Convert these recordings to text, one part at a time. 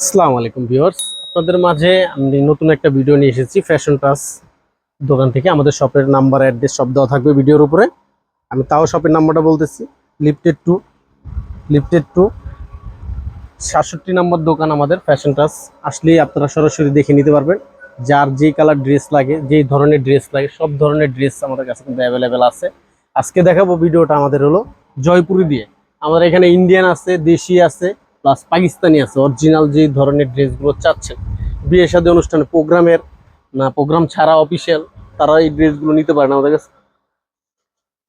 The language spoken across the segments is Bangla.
আসসালামু আলাইকুম ভিউয়ার্স। আপনাদের মাঝে আমি নতুন একটা ভিডিও নিয়ে এসেছি ফ্যাশন টাস দোকান থেকে। আমাদের শপের নাম্বার, অ্যাড্রেস সব দেওয়া থাকবে ভিডিওর উপরে। আমি তাও শপের নাম্বারটা বলতেছি লিফটেড টু লিফটেড টু সাতষট্টি নম্বর দোকান আমাদের ফ্যাশন টাস আসলেই আপনারা সরাসরি দেখে নিতে পারবেন, যার যেই কালার ড্রেস লাগে, যেই ধরনের ড্রেস লাগে, সব ধরনের ড্রেস আমাদের কাছে কিন্তু অ্যাভেলেবেল আছে। আজকে দেখাবো ভিডিওটা আমাদের হলো জয়পুরি দিয়ে। আমাদের এখানে ইন্ডিয়ান আছে, দেশি আছে প্লাস পাকিস্তানি আছে, অরিজিনাল যে ধরনের ড্রেসগুলো চাচ্ছেন। বিয়ে সাথে অনুষ্ঠানে প্রোগ্রামের, না প্রোগ্রাম ছাড়া অফিসিয়াল তারা এই ড্রেসগুলো নিতে পারেন আমাদের কাছে।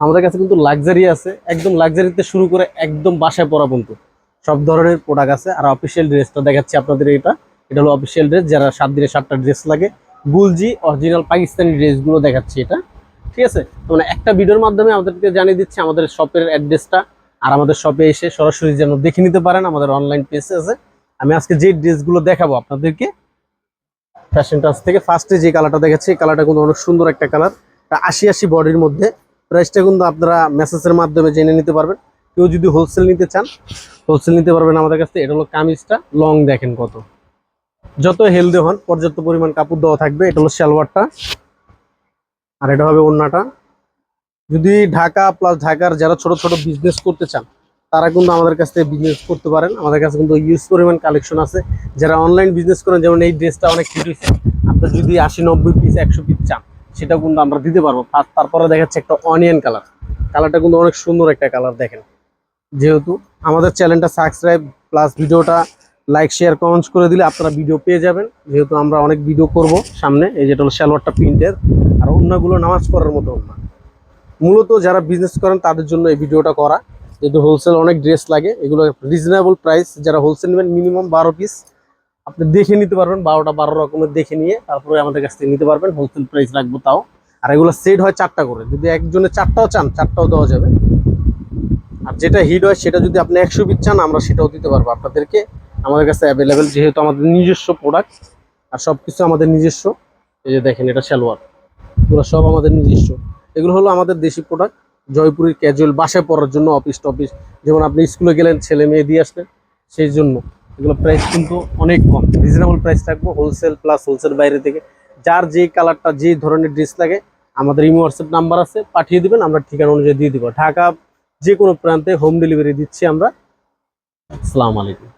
আমাদের কাছে কিন্তু লাক্সারি আছে, একদম লাক্সারিতে শুরু করে একদম বাসায় পরা পর্যন্ত। সব ধরনের প্রোডাক্ট আছে, আর অফিসিয়াল ড্রেসটা দেখাচ্ছি আপনাদের এটা এটা হলো অফিসিয়াল ড্রেস যারা সাত দিনে সাতটা ড্রেস লাগে। গুলজি অরিজিনাল পাকিস্তানি ড্রেসগুলো দেখাচ্ছি এটা। ঠিক আছে? মানে একটা ভিডিওর মাধ্যমে আমাদেরকে জানিয়ে দিচ্ছে, আমাদের শপের অ্যাড্রেসটা আর আমাদের শপে এসে সরাসরি যেন দেখে নিতে পারেন আমাদের অনলাইন পেজে আছে। আমি আজকে যে ড্রেসগুলো দেখাবো আপনাদেরকে ফ্যাশন টাচ থেকে ফার্স্টে যে কালারটা দেখাচ্ছি, এই কালারটা কিন্তু অনেক সুন্দর একটা কালার আশি আশি বডির মধ্যে। প্রাইসটা কিন্তু আপনারা মেসেজের মাধ্যমে জেনে নিতে পারবেন। কেউ যদি হোলসেল নিতে চান হোলসেল নিতে পারবেন আমাদের কাছ এটা হলো কামিজটা লং দেখেন কত। যত হেলদি হন, পর্যাপ্ত পরিমাণ কাপড় দেওয়া থাকবে। এটা হলো সালোয়ারটা। আর এটা হবে ওড়নাটা যদি ঢাকা প্লাস ঢাকার যারা ছোট ছোট বিজনেস করতে চান, তারা কিন্তু আমাদের কাছ থেকে বিজনেস করতে পারেন। আমাদের কাছে কিন্তু ইউজ পরিমাণ কালেকশন আছে। যারা অনলাইন বিজনেস করেন, যেমন এই ড্রেসটা অনেক হয়েছে। আপনার যদি আশি, নব্বই পিস একশো পিস চান সেটা কিন্তু আমরা দিতে পারব। তারপরে দেখাচ্ছে একটা অনিয়ন কালার কালারটা কিন্তু অনেক সুন্দর একটা কালার দেখেন। যেহেতু আমাদের চ্যানেলটা সাবস্ক্রাইব প্লাস ভিডিওটা লাইক শেয়ার কমেন্টস করে দিলে আপনারা ভিডিও পেয়ে যাবেন। যেহেতু আমরা অনেক ভিডিও করব সামনে, এই যেটা হলো সালোয়ারটা প্রিন্টের আর অন্যগুলো নামাজ পড়ার মতো অন্য। মূলত যারা বিজনেস করেন, তাদের জন্য এই ভিডিওটা করা। যেহেতু হোলসেল অনেক ড্রেস লাগে, এগুলো রিজনেবল প্রাইস যারা হোলসেল নেবেন মিনিমাম বারো পিস আপনি দেখে নিতে পারবেন, বারোটা বারো রকমের দেখে নিয়ে তারপরে আমাদের কাছ থেকে নিতে পারবেন হোলসেল প্রাইস রাখব তাও। আর এগুলো সেট হয় চারটা করে, যদি একজনে চারটাও চান, চারটাও দেওয়া যাবে। আর যেটা হিট হয়, সেটা যদি আপনি একশো পিস চান, আমরা সেটাও দিতে পারব আপনাদেরকে। আমাদের কাছে অ্যাভেলেবেল যেহেতু আমাদের নিজস্ব প্রোডাক্ট আর সব কিছু আমাদের নিজস্ব। এই যে দেখেন, এটা সালোয়ার। এগুলো সব আমাদের নিজস্ব। এগুলো হলো আমাদের দেশি প্রোডাক্ট জয়পুরের ক্যাজুয়াল বাসায় পড়ার জন্য অফিস টফিস। যেমন আপনি স্কুলে গেলেন, ছেলে মেয়ে দিয়ে আসবেন সেই জন্য। এগুলো প্রাইস কিন্তু অনেক কম। রিজনেবল প্রাইস থাকব হোলসেল প্লাস হোলসেল বাইরে থেকে। যার যেই কালারটা যেই ধরনের ড্রেস লাগে, আমাদের ইমো হোয়াটসঅ্যাপ নাম্বার আছে, পাঠিয়ে দিবেন, আমরা ঠিকানা অনুযায়ী দিয়ে দিব। ঢাকা যে কোনো প্রান্তে হোম ডেলিভারি দিচ্ছি আমরা। আসসালামু আলাইকুম।